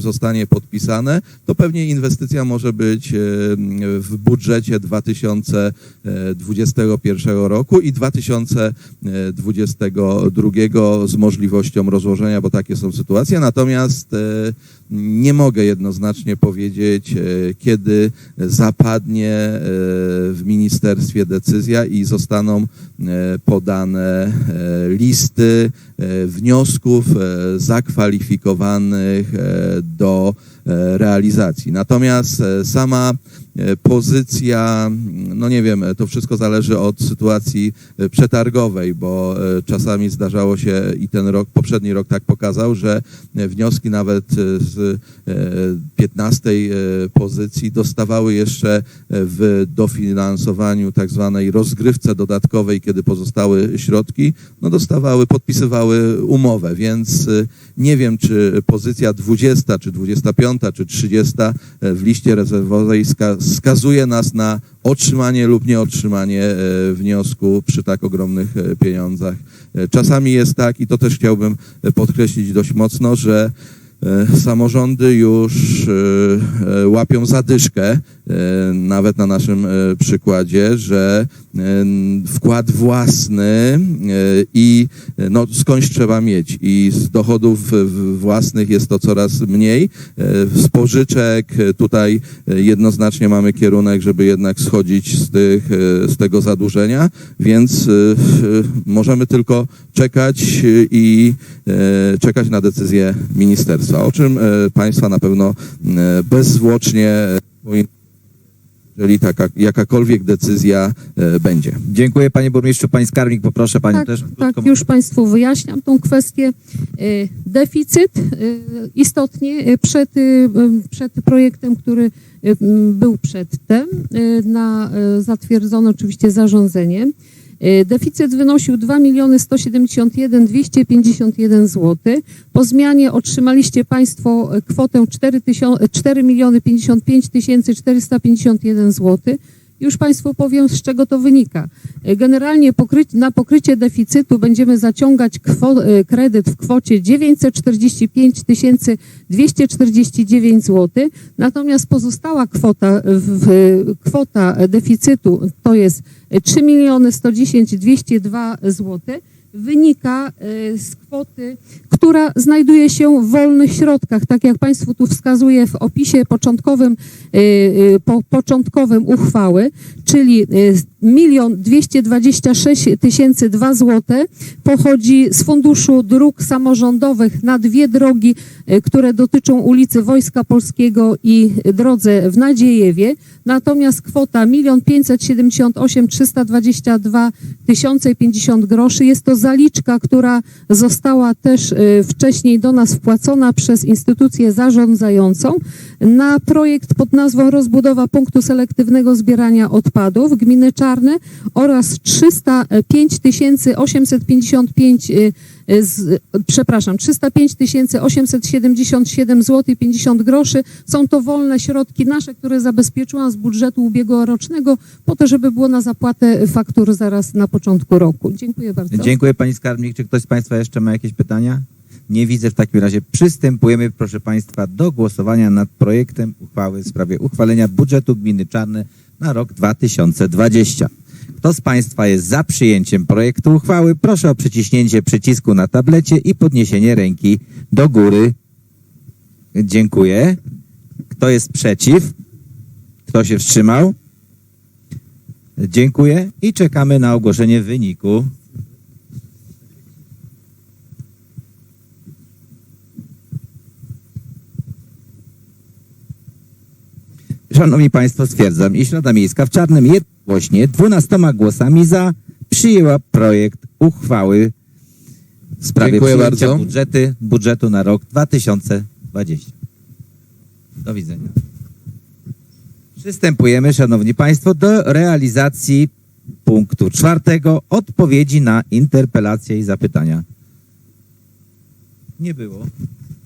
zostanie podpisane, to pewnie inwestycja może być e, w budżecie 2021 roku i 2022 z możliwością rozłożenia, bo takie są sytuacje. Natomiast e, nie mogę jednoznacznie powiedzieć, e, kiedy zapadnie e, w ministerstwie decyzja i zostaną e, podane listy wniosków zakwalifikowanych do realizacji. Natomiast e, sama e, pozycja, no nie wiem, to wszystko zależy od sytuacji e, przetargowej, bo e, czasami zdarzało się i ten rok, poprzedni rok tak pokazał, że e, wnioski nawet e, z e, 15 e, pozycji dostawały jeszcze e, w dofinansowaniu tak zwanej rozgrywce dodatkowej, kiedy pozostały środki, no dostawały, podpisywały umowę, więc e, nie wiem, czy pozycja 20, czy 25, czy 30 w liście rezerwowej ska- skazuje nas na otrzymanie lub nieotrzymanie e, wniosku przy tak ogromnych e, pieniądzach. E, Czasami jest tak, i to też chciałbym e, podkreślić dość mocno, że e, samorządy już e, e, łapią zadyszkę, e, nawet na naszym e, przykładzie, że e, wkład własny e, i e, no, skądś trzeba mieć i z dochodów e, własnych jest to coraz mniej. E, Z pożyczek e, tutaj e, jednoznacznie mamy kierunek, żeby jednak schodzić z, tych, e, z tego zadłużenia, więc e, e, możemy tylko czekać e, i e, czekać na decyzję ministerstwa, o czym e, Państwa na pewno e, bezzwłocznie e, powinni- jeżeli taka, jakakolwiek decyzja e, będzie. Dziękuję panie burmistrzu. Pani skarbnik, poproszę panią Tak, też. tak, już Państwu wyjaśniam tą kwestię. Y, Deficyt y, istotnie przed, przed projektem, który był przedtem, na, zatwierdzono oczywiście zarządzenie. Y, Deficyt wynosił 2 miliony 171 251 zł. Po zmianie otrzymaliście Państwo y, kwotę 4, 4 miliony 55 tysięcy 451 zł. Już Państwu powiem, z czego to wynika. Generalnie pokry, na pokrycie deficytu będziemy zaciągać e, kredyt w kwocie 945 249 zł, natomiast pozostała kwota, w, kwota deficytu to jest 3 miliony 110 202 zł wynika e, z kwoty, która znajduje się w wolnych środkach, tak jak Państwu tu wskazuje w opisie początkowym, e, e, po, początkowym uchwały, czyli e, milion dwieście dwadzieścia sześć tysięcy dwa złote pochodzi z Funduszu Dróg Samorządowych na dwie drogi, e, które dotyczą ulicy Wojska Polskiego i drodze w Nadziejewie. Natomiast kwota milion pięćset siedemdziesiąt osiem trzysta dwadzieścia dwa tysiące pięćdziesiąt groszy jest to zaliczka, która została też e, wcześniej do nas wpłacona przez instytucję zarządzającą na projekt pod nazwą Rozbudowa punktu selektywnego zbierania odpadów gminy Czarne oraz 305 855 e, e, z, przepraszam, 305 877 zł 50 groszy. Są to wolne środki nasze, które zabezpieczyłam z budżetu ubiegłorocznego po to, żeby było na zapłatę faktur zaraz na początku roku. Dziękuję bardzo. Dziękuję pani skarbnik. Czy ktoś z państwa jeszcze ma jakieś pytania? Nie widzę. W takim razie przystępujemy, proszę państwa, do głosowania nad projektem uchwały w sprawie uchwalenia budżetu gminy Czarne na rok 2020. Kto z państwa jest za przyjęciem projektu uchwały, proszę o przyciśnięcie przycisku na tablecie i podniesienie ręki do góry. Dziękuję. Kto jest przeciw? Kto się wstrzymał? Dziękuję i czekamy na ogłoszenie wyniku. Szanowni Państwo, stwierdzam, iż Rada Miejska w Czarnym jednogłośnie 12 głosami za przyjęła projekt uchwały w sprawie Dziękuję przyjęcia bardzo. budżety, budżetu na rok 2020. Do widzenia. Przystępujemy, Szanowni Państwo, do realizacji punktu czwartego odpowiedzi na interpelacje i zapytania. Nie było.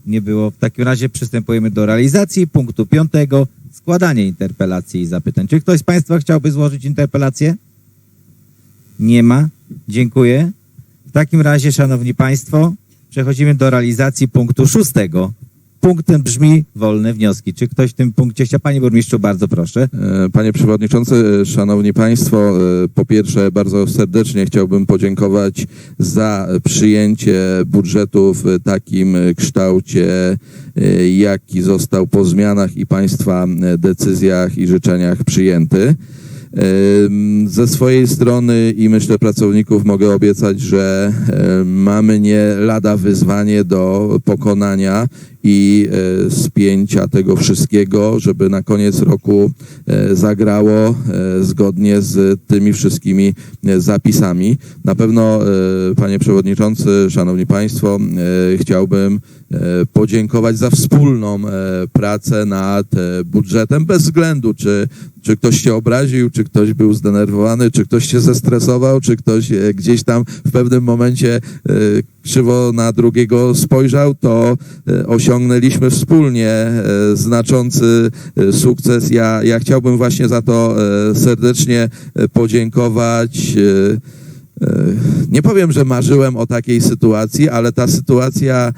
Nie było. W takim razie przystępujemy do realizacji punktu piątego składanie interpelacji i zapytań. Czy ktoś z Państwa chciałby złożyć interpelację? Nie ma. Dziękuję. W takim razie, Szanowni Państwo, przechodzimy do realizacji punktu szóstego punktem brzmi wolne wnioski. Czy ktoś w tym punkcie chciał? Panie burmistrzu, bardzo proszę. E, Panie Przewodniczący, Szanowni Państwo, e, po pierwsze bardzo serdecznie chciałbym podziękować za przyjęcie budżetu w takim kształcie, e, jaki został po zmianach i Państwa decyzjach i życzeniach przyjęty. Ze swojej strony i myślę pracowników mogę obiecać, że mamy nie lada wyzwanie do pokonania i e, spięcia tego wszystkiego, żeby na koniec roku e, zagrało e, zgodnie z tymi wszystkimi zapisami. Na pewno, panie przewodniczący, szanowni państwo, chciałbym podziękować za wspólną pracę nad budżetem, bez względu czy, czy ktoś się obraził, czy ktoś był zdenerwowany, czy ktoś się zestresował, czy ktoś gdzieś tam w pewnym momencie krzywo na drugiego spojrzał, to e, osiągnęliśmy wspólnie e, znaczący e, sukces. Ja, ja chciałbym właśnie za to serdecznie podziękować. Nie powiem, że marzyłem o takiej sytuacji, ale ta sytuacja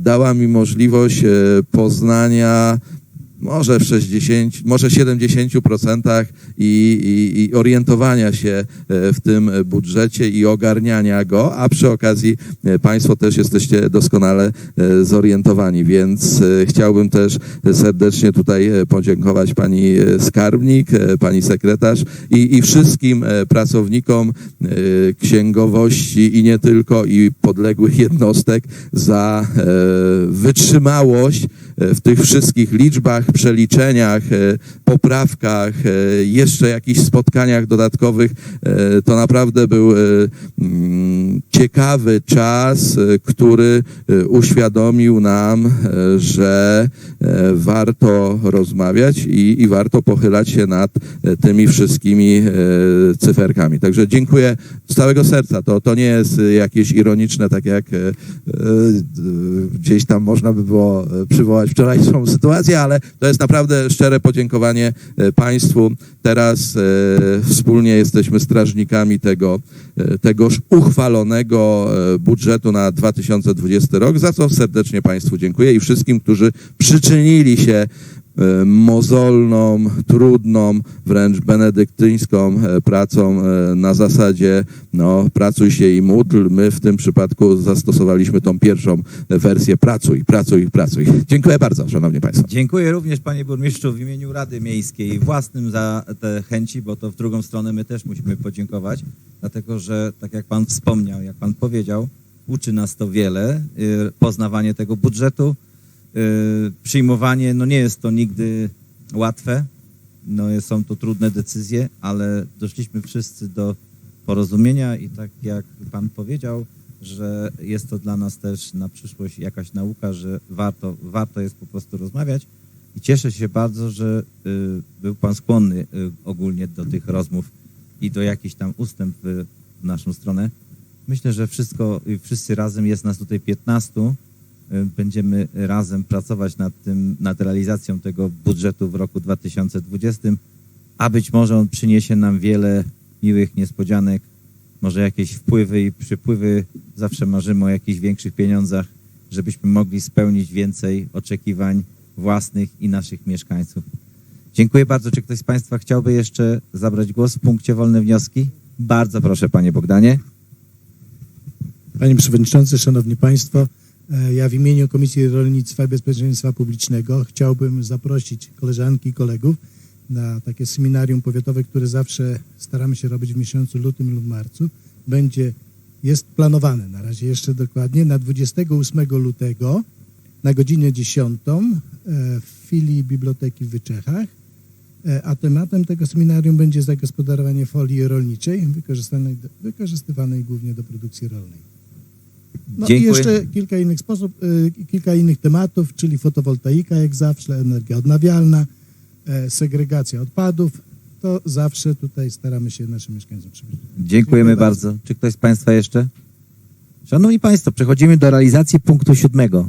dała mi możliwość poznania może w 60, może 70% i, i, i orientowania się e, w tym budżecie i ogarniania go, a przy okazji e, Państwo też jesteście doskonale e, zorientowani, więc chciałbym też serdecznie tutaj podziękować Pani skarbnik, Pani sekretarz i, i wszystkim pracownikom księgowości i nie tylko, i podległych jednostek za wytrzymałość w tych wszystkich liczbach, przeliczeniach, e, poprawkach, e, jeszcze jakichś spotkaniach dodatkowych. E, To naprawdę był mm, ciekawy czas, e, który e, uświadomił nam, e, że warto rozmawiać i, i warto pochylać się nad tymi wszystkimi cyferkami. Także dziękuję z całego serca. To, to nie jest jakieś ironiczne, tak jak gdzieś tam można by było przywołać wczorajszą sytuację, ale to jest naprawdę szczere podziękowanie Państwu. Teraz wspólnie jesteśmy strażnikami tego, tegoż uchwalonego e, budżetu na 2020 rok, za co serdecznie Państwu dziękuję i wszystkim, którzy przyczynili się mozolną, trudną, wręcz benedyktyńską e, pracą e, na zasadzie no, pracuj się i módl. My w tym przypadku zastosowaliśmy tą pierwszą e, wersję pracuj, pracuj, pracuj. Dziękuję bardzo, Szanowni Państwo. Dziękuję również panie burmistrzu w imieniu Rady Miejskiej własnym za te chęci, bo to w drugą stronę my też musimy podziękować, dlatego że tak jak pan wspomniał, jak pan powiedział, uczy nas to wiele, y, poznawanie tego budżetu, przyjmowanie, no nie jest to nigdy łatwe, no są to trudne decyzje, ale doszliśmy wszyscy do porozumienia i tak jak pan powiedział, że jest to dla nas też na przyszłość jakaś nauka, że warto, warto jest po prostu rozmawiać. I cieszę się bardzo, że y, był pan skłonny y, ogólnie do tych rozmów i do jakichś tam ustęp y, w naszą stronę. Myślę, że wszystko, y, wszyscy razem, jest nas tutaj 15, y, będziemy razem pracować nad tym, nad realizacją tego budżetu w roku 2020, a być może on przyniesie nam wiele miłych niespodzianek, może jakieś wpływy i przypływy. Zawsze marzymy o jakichś większych pieniądzach, żebyśmy mogli spełnić więcej oczekiwań własnych i naszych mieszkańców. Dziękuję bardzo. Czy ktoś z Państwa chciałby jeszcze zabrać głos w punkcie wolne wnioski? Bardzo proszę, Panie Bogdanie. Panie Przewodniczący, Szanowni Państwo, ja w imieniu Komisji Rolnictwa i Bezpieczeństwa Publicznego chciałbym zaprosić koleżanki i kolegów na takie seminarium powiatowe, które zawsze staramy się robić w miesiącu lutym lub marcu. Będzie, jest planowane na razie jeszcze dokładnie na 28 lutego na godzinę 10 e, w filii Biblioteki w Wyczechach. E, A tematem tego seminarium będzie zagospodarowanie folii rolniczej wykorzystanej, wykorzystywanej głównie do produkcji rolnej. No Dziękuję. i jeszcze kilka innych sposób, y, kilka innych tematów, czyli fotowoltaika jak zawsze, energia odnawialna, e, segregacja odpadów. To zawsze tutaj staramy się naszym mieszkańcom przybliżyć. Dziękujemy Dziękuję bardzo. Czy ktoś z Państwa jeszcze? Szanowni Państwo, przechodzimy do realizacji punktu siódmego.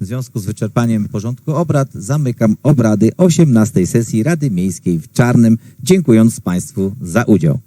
W związku z wyczerpaniem porządku obrad zamykam obrady 18 sesji Rady Miejskiej w Czarnym, dziękując Państwu za udział.